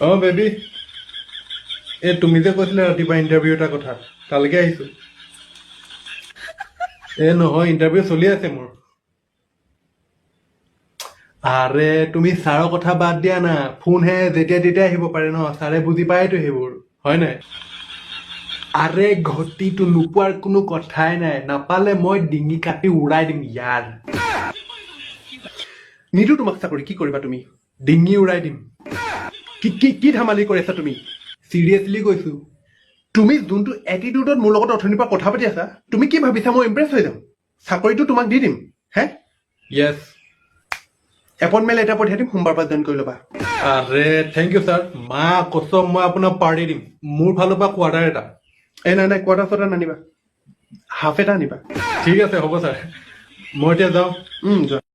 অ baby. তুমি যে কৈছিলা ৰাতিপুৱা ইণ্টাৰভিউ এটা কথা তালৈকে আহিছো। এ নহয় ইণ্টাৰভিউ চলি আছে মোৰ। আৰে তুমি ছাৰৰ কথা বাদ দিয়া না। ফোনহে যেতিয়া তেতিয়া আহিব পাৰে ন ছাৰে বুজি পায়তো সেইবোৰ হয় নাই? আৰে ঘটিটো নোপোৱাৰ কোনো কথাই নাই। নাপালে মই ডিঙি কাটি উৰাই দিম ইয়াৰ। নিদো তোমাক চাকৰি কি কৰিবা তুমি? ডিঙি উৰাই দিম। কি কি কি ধেমালি কৰি আছা তুমি? চিৰিয়াছলি কৈছো। তুমি যোনটো এটিটিউডত মোৰ লগত অথনিৰ পৰা কথা পাতি আছা তুমি কি ভাবিছা মই ইমপ্ৰেছ হৈ যাম? চাকৰিটো তোমাক দি দিম হে? য়েছ এপইণ্টমেণ্ট এটা পঠিয়াই দিম সোমবাৰ পৰা জইন কৰি ল'বা। আৰে থেংক ইউ ছাৰ মা কচম মই আপোনাক পাৰ্টি দিম। মোৰ ফালৰ পৰা কোৱাৰ্টাৰ এটা। এই নাই নাই কোৱাৰ্টাৰ চোৱাৰ্টাৰ নানিবা। হাফ এটা আনিবা। ঠিক আছে হ'ব ছাৰ মই এতিয়া যাওঁ। যোৱা।